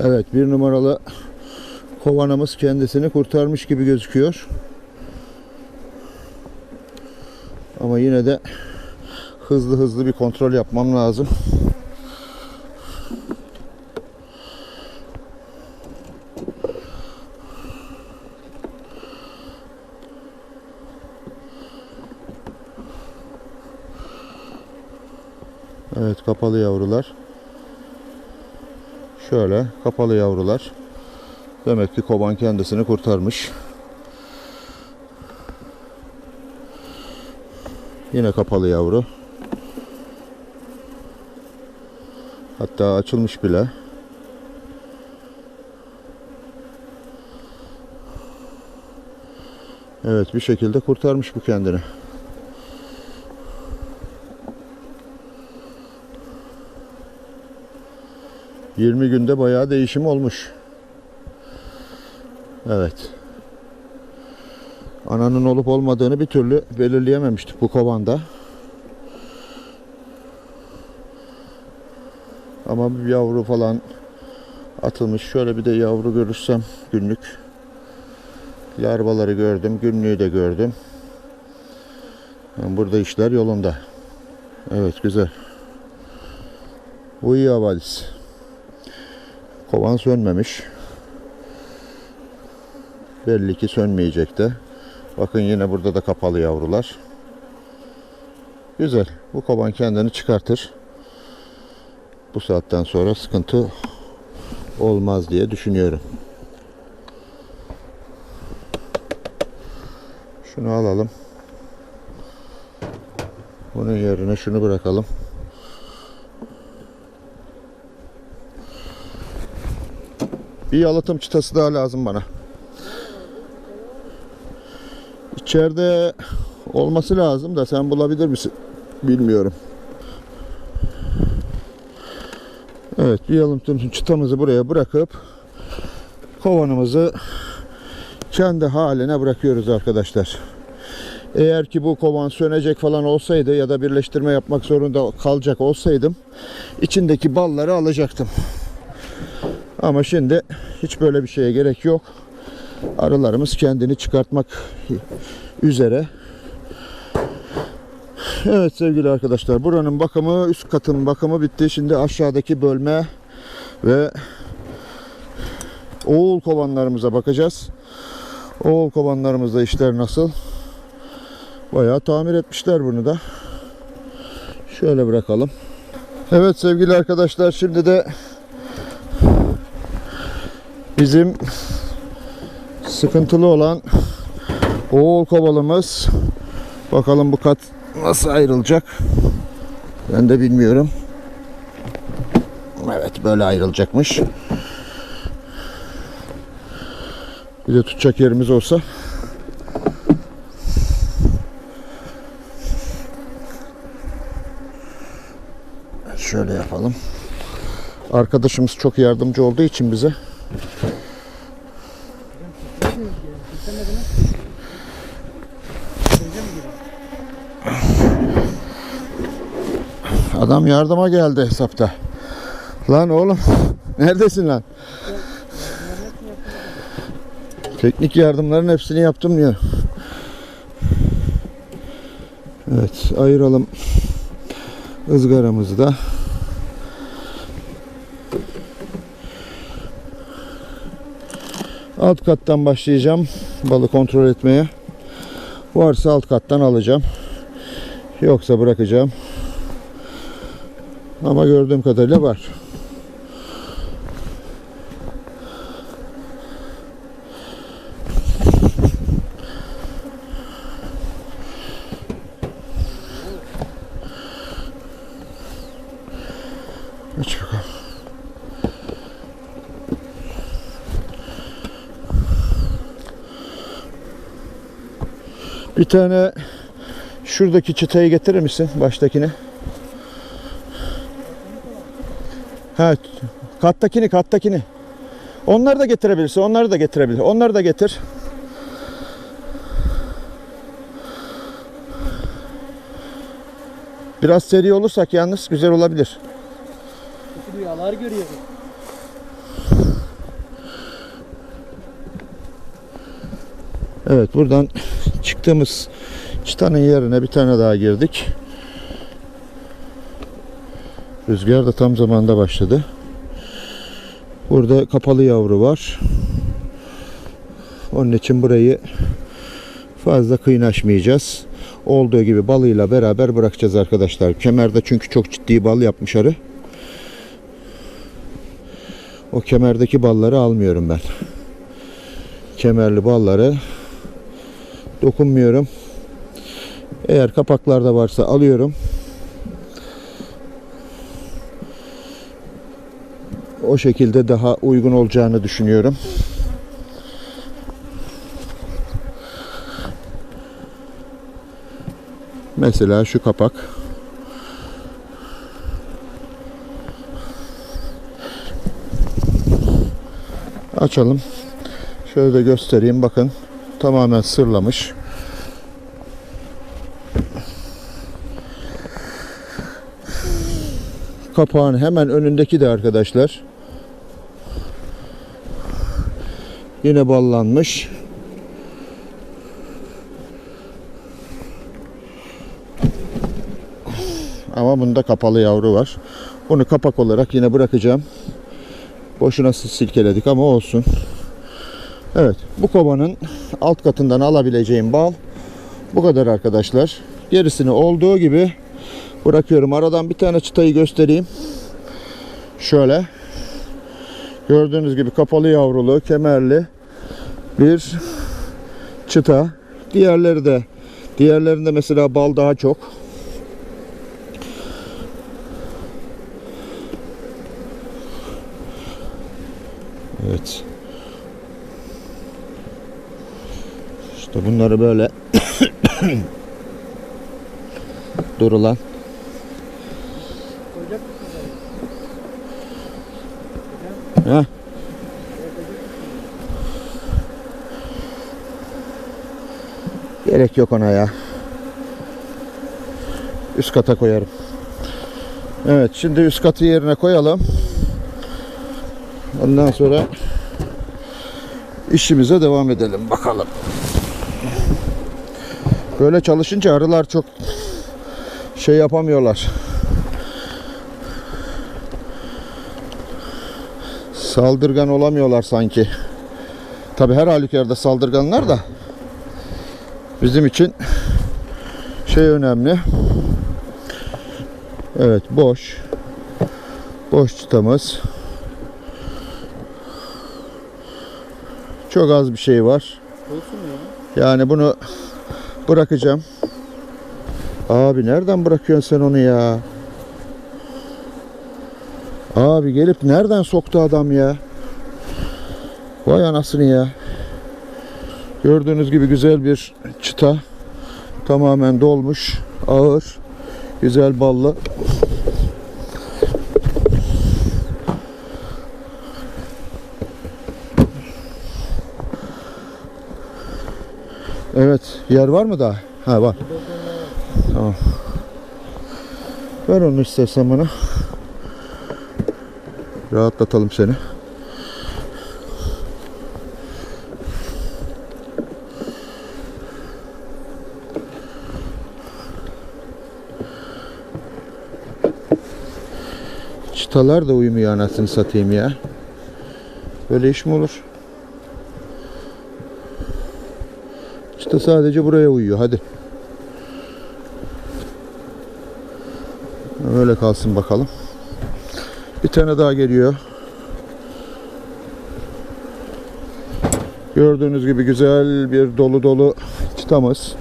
Evet bir numaralı kovanımız kendisini kurtarmış gibi gözüküyor. Ama yine de hızlı hızlı bir kontrol yapmam lazım. Evet kapalı yavrular. Şöyle kapalı yavrular. Demek ki koban kendisini kurtarmış. Yine kapalı yavru. Hatta açılmış bile. Evet bir şekilde kurtarmış bu kendini. Yirmi günde bayağı değişim olmuş. Evet. Ananın olup olmadığını bir türlü belirleyememiştik bu kovanda. Ama bir yavru falan atılmış. Şöyle bir de yavru görürsem günlük. Larvaları gördüm. Günlüğü de gördüm. Burada işler yolunda. Evet güzel. İyi havalis. Kovan sönmemiş. Belli ki sönmeyecek de. Bakın yine burada da kapalı yavrular. Güzel. Bu kovan kendini çıkartır. Bu saatten sonra sıkıntı olmaz diye düşünüyorum. Şunu alalım. Bunun yerine şunu bırakalım. Bir yalıtım çıtası daha lazım bana. İçeride olması lazım da sen bulabilir misin? Bilmiyorum. Evet bir yalıtım çıtamızı buraya bırakıp kovanımızı kendi haline bırakıyoruz arkadaşlar. Eğer ki bu kovan sönecek falan olsaydı ya da birleştirme yapmak zorunda kalacak olsaydım içindeki balları alacaktım. Ama şimdi hiç böyle bir şeye gerek yok. Arılarımız kendini çıkartmak üzere. Evet sevgili arkadaşlar buranın bakımı üst katın bakımı bitti. Şimdi aşağıdaki bölme ve oğul kovanlarımıza bakacağız. Oğul kovanlarımızda işler nasıl? Bayağı tamir etmişler bunu da. Şöyle bırakalım. Evet sevgili arkadaşlar şimdi de bizim sıkıntılı olan oğul kovalımız. Bakalım bu kat nasıl ayrılacak? Ben de bilmiyorum. Evet böyle ayrılacakmış. Bir de tutacak yerimiz olsa. Şöyle yapalım. Arkadaşımız çok yardımcı olduğu için bize Adam yardıma geldi hesapta. Lan oğlum neredesin lan? Teknik yardımların hepsini yaptım diyor. Evet ayıralım ızgaramızı da. Alt kattan başlayacağım balı kontrol etmeye. Varsa alt kattan alacağım. Yoksa bırakacağım. Ama gördüğüm kadarıyla var. Aç. Bir tane şuradaki çıtayı getirir misin? Baştakini. Ha, kattakini kattakini. Onları da getirebilirsin. Onları da getirebilir. Onları da getir. Biraz seri olursak yalnız güzel olabilir. Rüyalar görüyorum. Evet buradan çıktığımız çıtanın yerine bir tane daha girdik. Rüzgar da tam zamanda başladı. Burada kapalı yavru var. Onun için burayı fazla kıynaşmayacağız. Olduğu gibi balıyla beraber bırakacağız arkadaşlar. Kemerde çünkü çok ciddi bal yapmış arı. O kemerdeki balları almıyorum ben. Kemerli balları dokunmuyorum. Eğer kapaklarda varsa alıyorum. O şekilde daha uygun olacağını düşünüyorum. Mesela şu kapak. Açalım. Şöyle de göstereyim bakın. Tamamen sırlamış. Kapağın hemen önündeki de arkadaşlar. Yine ballanmış. Ama bunda kapalı yavru var. Bunu kapak olarak yine bırakacağım. Boşuna silkeledik ama olsun. Evet bu kovanın alt katından alabileceğim bal bu kadar arkadaşlar. Gerisini olduğu gibi bırakıyorum. Aradan bir tane çıtayı göstereyim. Şöyle. Gördüğünüz gibi kapalı yavrulu, kemerli bir çıta. Diğerleri de diğerlerinde mesela bal daha çok. Evet. İşte bunları böyle durulan Heh. Gerek yok ona ya. Üst kata koyarım. Evet şimdi üst katı yerine koyalım. Ondan sonra işimize devam edelim bakalım. Böyle çalışınca arılar çok şey yapamıyorlar. Saldırgan olamıyorlar sanki. Tabi her halükarda saldırganlar da bizim için şey önemli. Evet boş. Boş çıtamız. Çok az bir şey var. Yani bunu bırakacağım. Abi nereden bırakıyorsun sen onu ya? Abi gelip nereden soktu adam ya? Vay anasını ya. Gördüğünüz gibi güzel bir çıta. Tamamen dolmuş. Ağır. Güzel ballı. Evet. Yer var mı daha? Ha var. Tamam. Ver onu istersen bana. Rahatlatalım seni. Çıtalar da uyumuyor anasını satayım ya. Böyle iş mi olur? Çıta sadece buraya uyuyor. Hadi. Öyle kalsın bakalım. Tane daha geliyor. Gördüğünüz gibi güzel bir dolu dolu çıtamız.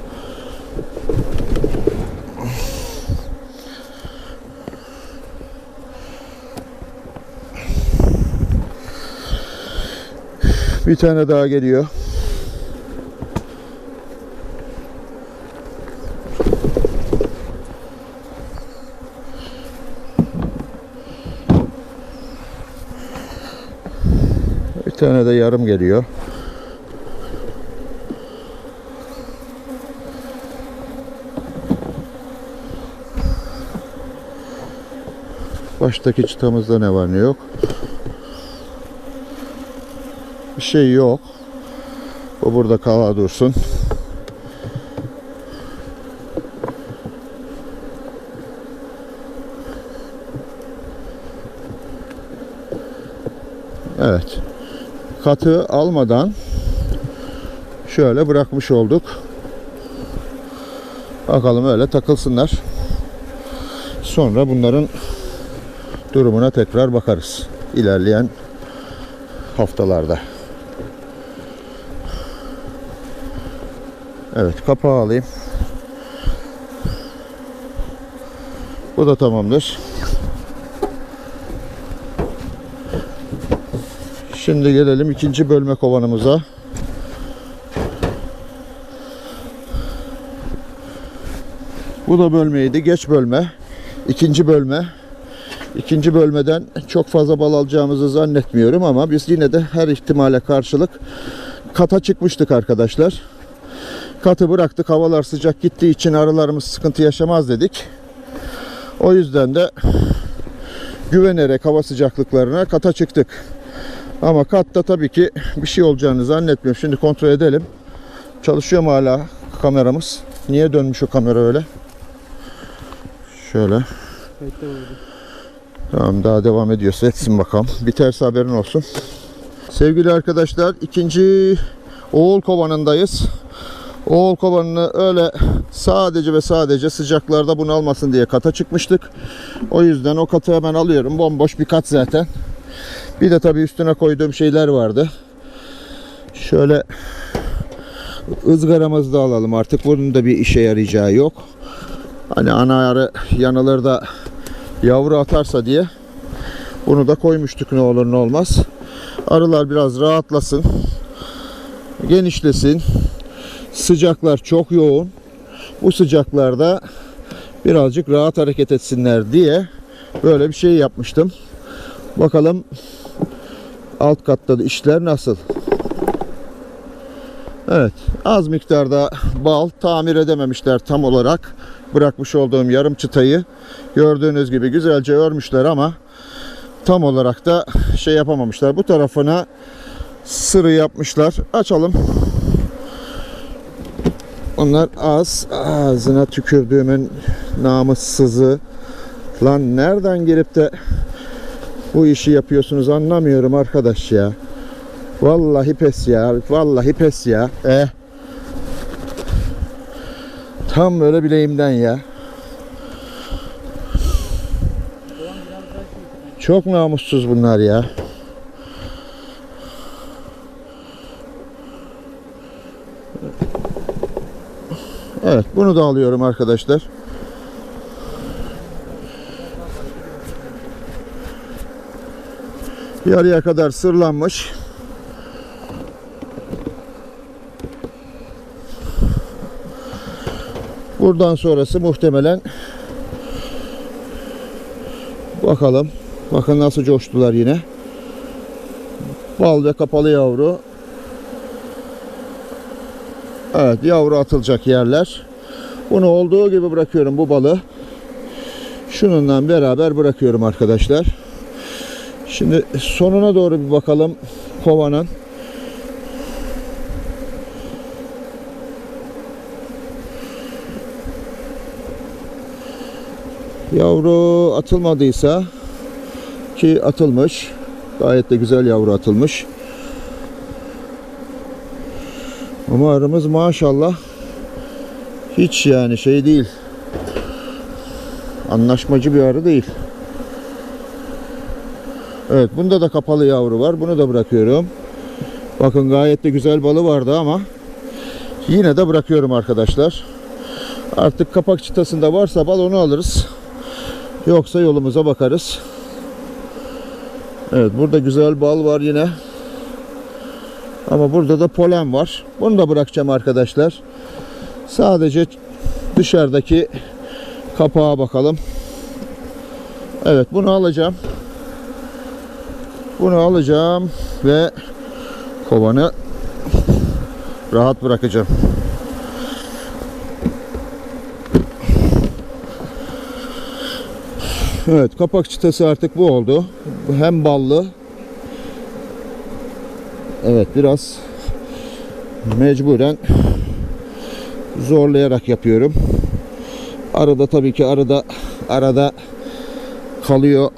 Bir tane daha geliyor. Tane de yarım geliyor. Baştaki çıtamızda ne var ne yok. Bir şey yok. Bu burada kala dursun. Evet. Katı almadan şöyle bırakmış olduk. Bakalım öyle takılsınlar. Sonra bunların durumuna tekrar bakarız. ilerleyen haftalarda. Evet kapağı alayım. Bu da tamamdır. Şimdi gelelim ikinci bölme kovanımıza. Bu da bölmeydi. Geç bölme. İkinci bölme. İkinci bölmeden çok fazla bal alacağımızı zannetmiyorum ama biz yine de her ihtimale karşılık kata çıkmıştık arkadaşlar. Katı bıraktık. Havalar sıcak gittiği için arılarımız sıkıntı yaşamaz dedik. O yüzden de güvenerek hava sıcaklıklarına kata çıktık. Ama katta tabii ki bir şey olacağını zannetmiyorum. Şimdi kontrol edelim. Çalışıyor mu hala kameramız? Niye dönmüş o kamera öyle? Şöyle. Tamam daha devam ediyorsa etsin bakalım. Biterse haberin olsun. Sevgili arkadaşlar ikinci oğul kovanındayız. Oğul kovanını öyle sadece ve sadece sıcaklarda bunalmasın diye kata çıkmıştık. O yüzden o katı hemen alıyorum. Bomboş bir kat zaten. Bir de tabii üstüne koyduğum şeyler vardı. Şöyle ızgaramızı da alalım artık. Bunun da bir işe yarayacağı yok. Hani ana arı yanılır da yavru atarsa diye bunu da koymuştuk ne olur ne olmaz. Arılar biraz rahatlasın. Genişlesin. Sıcaklar çok yoğun. Bu sıcaklarda birazcık rahat hareket etsinler diye böyle bir şey yapmıştım. Bakalım alt katta da işler nasıl? Evet, az miktarda bal tamir edememişler tam olarak. Bırakmış olduğum yarım çıtayı gördüğünüz gibi güzelce örmüşler ama tam olarak da şey yapamamışlar. Bu tarafına sırı yapmışlar. Açalım. Onlar az ağzına tükürdüğümün namussızı. Lan nereden girip de bu işi yapıyorsunuz anlamıyorum arkadaş ya. Vallahi pes ya. Vallahi pes ya. Eh. Tam böyle bileğimden ya. Çok namussuz bunlar ya. Evet bunu da alıyorum arkadaşlar. Yarıya kadar sırlanmış. Buradan sonrası muhtemelen bakalım. Bakın nasıl coştular yine. Bal ve kapalı yavru. Evet yavru atılacak yerler. Bunu olduğu gibi bırakıyorum bu balı. Şununla beraber bırakıyorum arkadaşlar. Şimdi sonuna doğru bir bakalım kovanın. Yavru atılmadıysa ki atılmış. Gayet de güzel yavru atılmış. Ama arımız maşallah hiç yani şey değil. Anlaşmacı bir arı değil. Evet bunda da kapalı yavru var. Bunu da bırakıyorum. Bakın gayet de güzel balı vardı ama yine de bırakıyorum arkadaşlar. Artık kapak çıtasında varsa bal onu alırız. Yoksa yolumuza bakarız. Evet burada güzel bal var yine. Ama burada da polen var. Bunu da bırakacağım arkadaşlar. Sadece dışarıdaki kapağa bakalım. Evet bunu alacağım. Bunu alacağım ve kovanı rahat bırakacağım. Evet kapak çıtası artık bu oldu. Hem ballı. Evet biraz Mecburen zorlayarak yapıyorum. Arada tabii ki arada arada kalıyor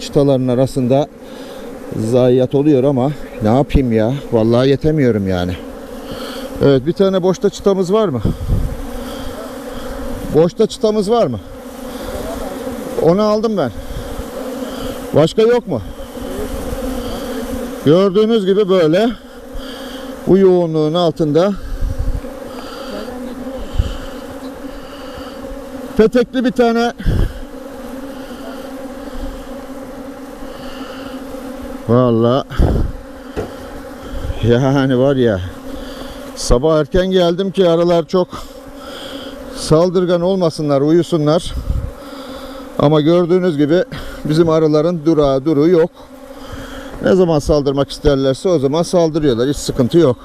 çıtaların arasında zayiat oluyor ama ne yapayım ya? Vallahi yetemiyorum yani. Evet bir tane boşta çıtamız var mı? Boşta çıtamız var mı? Onu aldım ben. Başka yok mu? Gördüğünüz gibi böyle bu yoğunluğun altında petekli bir tane Vallahi yani var ya sabah erken geldim ki aralar çok saldırgan olmasınlar, uyusunlar. Ama gördüğünüz gibi bizim arıların durağı duru yok. Ne zaman saldırmak isterlerse o zaman saldırıyorlar. Hiç sıkıntı yok.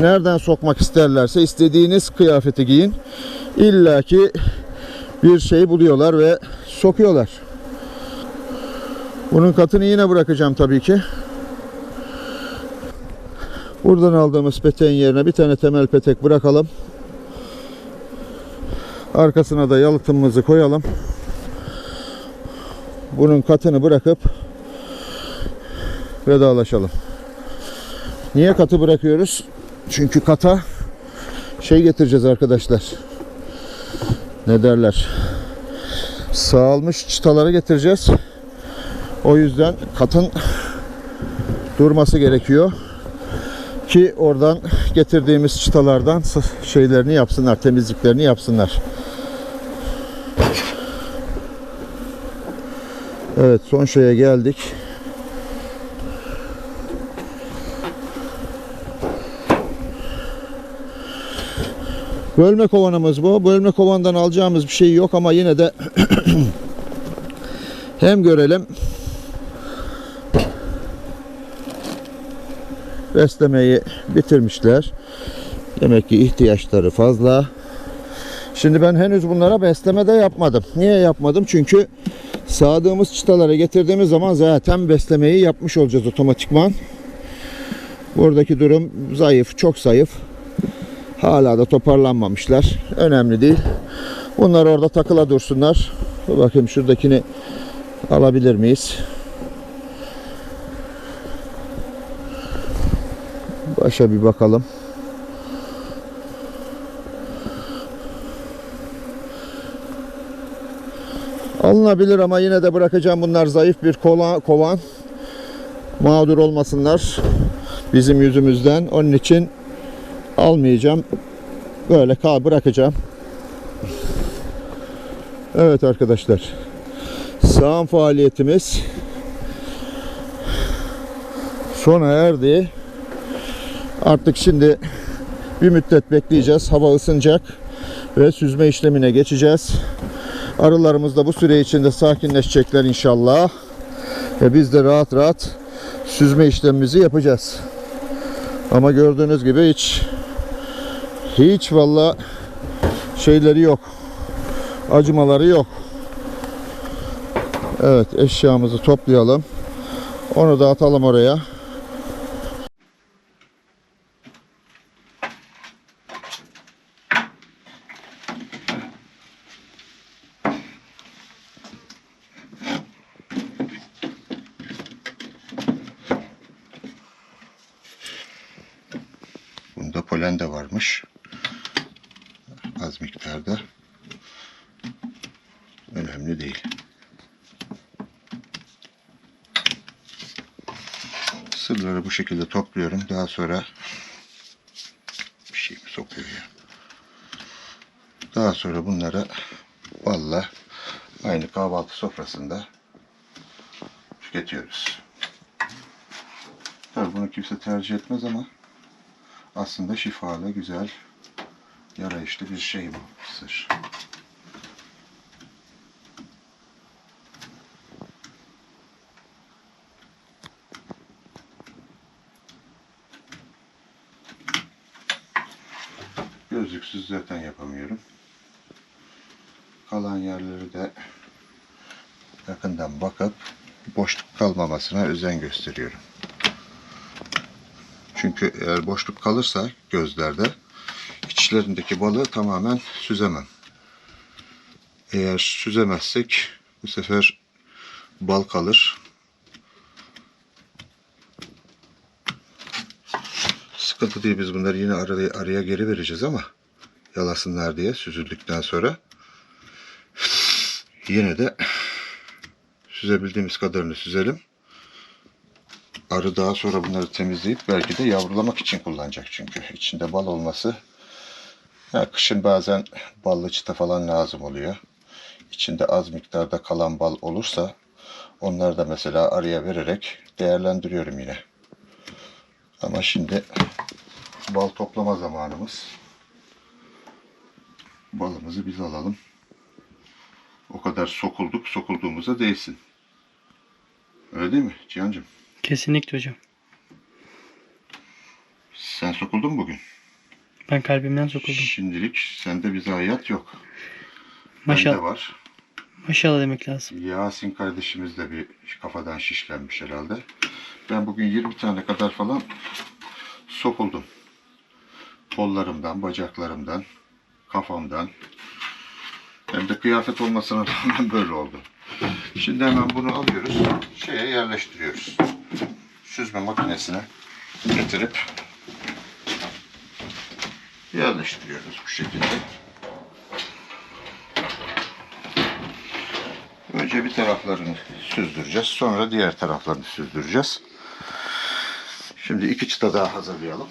Nereden sokmak isterlerse istediğiniz kıyafeti giyin. İlla ki bir şey buluyorlar ve sokuyorlar. Bunun katını yine bırakacağım tabii ki. Buradan aldığımız peteğin yerine bir tane temel petek bırakalım. Arkasına da yalıtımımızı koyalım. Bunun katını bırakıp vedalaşalım. Niye katı bırakıyoruz? Çünkü kata şey getireceğiz arkadaşlar. Ne derler? Sağalmış çıtaları getireceğiz. O yüzden katın durması gerekiyor ki oradan getirdiğimiz çıtalardan şeylerini yapsınlar, temizliklerini yapsınlar. Evet, son şeye geldik. Bölme kovanımız bu. Bölme kovandan alacağımız bir şey yok ama yine de hem görelim beslemeyi bitirmişler. Demek ki ihtiyaçları fazla. Şimdi ben henüz bunlara besleme de yapmadım. Niye yapmadım? Çünkü sağdığımız çıtalara getirdiğimiz zaman zaten beslemeyi yapmış olacağız otomatikman. Buradaki durum zayıf, çok zayıf. Hala da toparlanmamışlar. Önemli değil. Bunlar orada takıla dursunlar. Dur bakayım şuradakini alabilir miyiz? Başa bir bakalım. Alınabilir ama yine de bırakacağım. Bunlar zayıf bir kola, kovan. Mağdur olmasınlar bizim yüzümüzden. Onun için almayacağım. Böyle kal bırakacağım. Evet arkadaşlar. Sağım faaliyetimiz sona erdi. Artık şimdi bir müddet bekleyeceğiz. Hava ısınacak ve süzme işlemine geçeceğiz. Arılarımız da bu süre içinde sakinleşecekler inşallah. Ve biz de rahat rahat süzme işlemimizi yapacağız. Ama gördüğünüz gibi hiç hiç valla şeyleri yok. Acımaları yok. Evet eşyamızı toplayalım. Onu da atalım oraya. Bunda polen de varmış. Az miktarda. Önemli değil. Sırları bu şekilde topluyorum. Daha sonra bir şey mi sokuyor ya? Daha sonra bunları valla aynı kahvaltı sofrasında tüketiyoruz. Tabii bunu kimse tercih etmez ama aslında şifalı, güzel, yarayışlı bir şey bu sır. Zaten yapamıyorum. Kalan yerleri de yakından bakıp boşluk kalmamasına özen gösteriyorum. Çünkü eğer boşluk kalırsa gözlerde içlerindeki balığı tamamen süzemem. Eğer süzemezsek bu sefer bal kalır. Sıkıntı değil biz bunları yine araya, araya geri vereceğiz ama yalasınlar diye süzüldükten sonra yine de süzebildiğimiz kadarını süzelim. Arı daha sonra bunları temizleyip belki de yavrulamak için kullanacak çünkü. içinde bal olması ya kışın bazen ballı çıta falan lazım oluyor. İçinde az miktarda kalan bal olursa onları da mesela arıya vererek değerlendiriyorum yine. Ama şimdi bal toplama zamanımız. Balımızı biz alalım. O kadar sokulduk, sokulduğumuza değsin. Öyle değil mi Cihan'cığım? Kesinlikle hocam. Sen sokuldun mu bugün? Ben kalbimden sokuldum. Şimdilik sende bir zayiat yok. Bende Maşallah, var. maşallah demek lazım. Yasin kardeşimiz de bir kafadan şişlenmiş herhalde. Ben bugün 20 tane kadar falan sokuldum. Kollarımdan, bacaklarımdan, kafamdan. Hem de kıyafet olmasına rağmen böyle oldu. Şimdi hemen bunu alıyoruz. Şeye yerleştiriyoruz. Süzme makinesine getirip yerleştiriyoruz bu şekilde. Önce bir taraflarını süzdüreceğiz. Sonra diğer taraflarını süzdüreceğiz. Şimdi iki çıta daha hazırlayalım.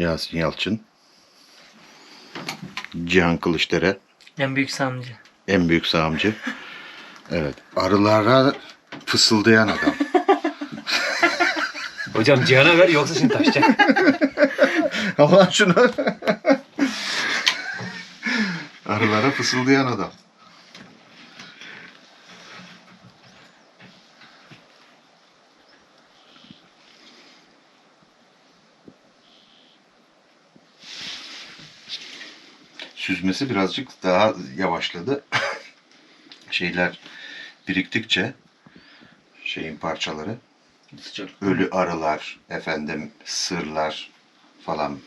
Yasin Yalçın, Cihan Kılıçdere, En büyük samcı. en büyük sağımcı. Evet, arılara fısıldayan adam. Hocam Cihan'a ver yoksa şimdi taşacak. Allah şunu. Arılara fısıldayan adam. Süzmesi birazcık daha yavaşladı. Şeyler biriktikçe şeyin parçaları Sıcak. ölü arılar, efendim sırlar falan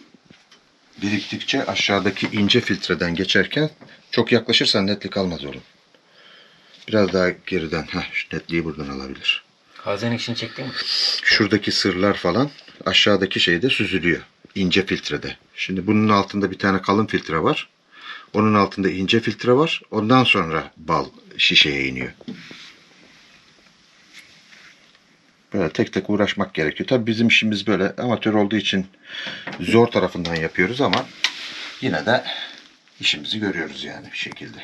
biriktikçe aşağıdaki ince filtreden geçerken çok yaklaşırsan netlik almaz oğlum. Biraz daha geriden, heh, şu netliği buradan alabilir. Hazenin işini çektin mi? Şuradaki sırlar falan aşağıdaki şeyde süzülüyor. ince filtrede. Şimdi bunun altında bir tane kalın filtre var. Onun altında ince filtre var. Ondan sonra bal şişeye iniyor. Böyle tek tek uğraşmak gerekiyor. Tabii bizim işimiz böyle amatör olduğu için zor tarafından yapıyoruz ama yine de işimizi görüyoruz yani bir şekilde.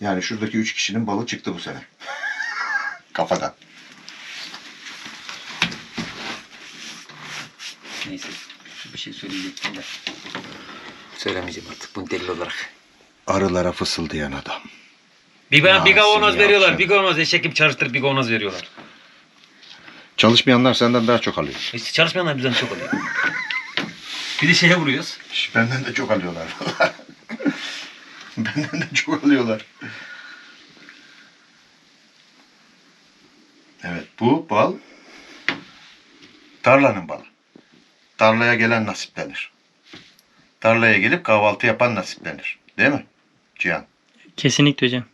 Yani şuradaki üç kişinin balı çıktı bu sene. Kafadan. Neyse bir şey söyleyecektim de. Söylemeyeceğim artık bunu delil olarak. Arılara fısıldayan adam. Bir, bana bir kavanoz veriyorlar. Bir kavanoz eşek gibi çalıştırıp bir kavanoz veriyorlar. Çalışmayanlar senden daha çok alıyor. İşte çalışmayanlar bizden çok alıyor. bir de şeye vuruyoruz. Şş, Benden de çok alıyorlar. Benden de çok alıyorlar. Evet bu bal tarlanın balı. Tarlaya gelen nasiplenir. Tarlaya gelip kahvaltı yapan nasiplenir. Değil mi Cihan? Kesinlikle hocam.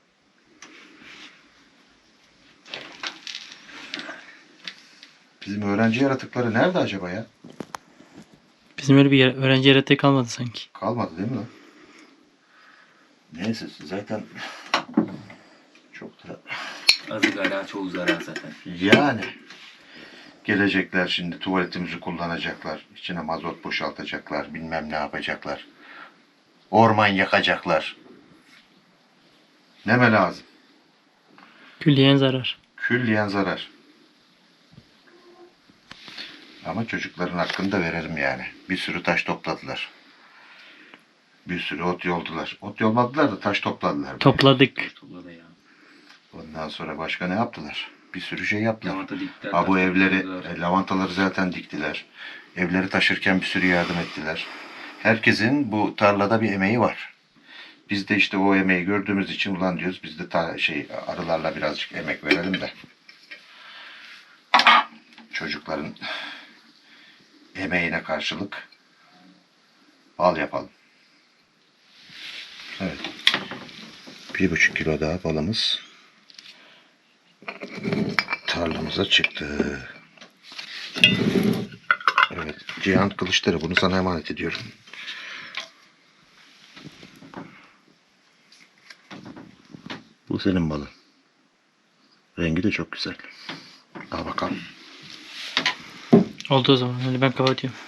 Bizim öğrenci yaratıkları nerede acaba ya? Bizim öyle bir yer, öğrenci yaratığı kalmadı sanki. Kalmadı değil mi lan? Neyse zaten çok da Azı gala çoğu zarar zaten. Yani gelecekler şimdi tuvaletimizi kullanacaklar. İçine mazot boşaltacaklar. Bilmem ne yapacaklar. Orman yakacaklar. Neme lazım? Külliyen zarar. Külliyen zarar. Ama çocukların hakkını da verelim yani. Bir sürü taş topladılar. Bir sürü ot yoldular. Ot yolmadılar da taş topladılar. Topladık. Ondan sonra başka ne yaptılar? Bir sürü şey yaptılar. Ha bu evleri, e, lavantaları zaten diktiler. Evleri taşırken bir sürü yardım ettiler. Herkesin bu tarlada bir emeği var. Biz de işte o emeği gördüğümüz için ulan diyoruz biz de ta, şey arılarla birazcık emek verelim de çocukların emeğine karşılık bal yapalım. Evet. Bir buçuk kilo daha balımız tarlamıza çıktı. Evet. Cihan Kılıçları bunu sana emanet ediyorum. Bu senin balın. Rengi de çok güzel. Al bakalım. Oldu o zaman. Hadi ben kapatıyorum.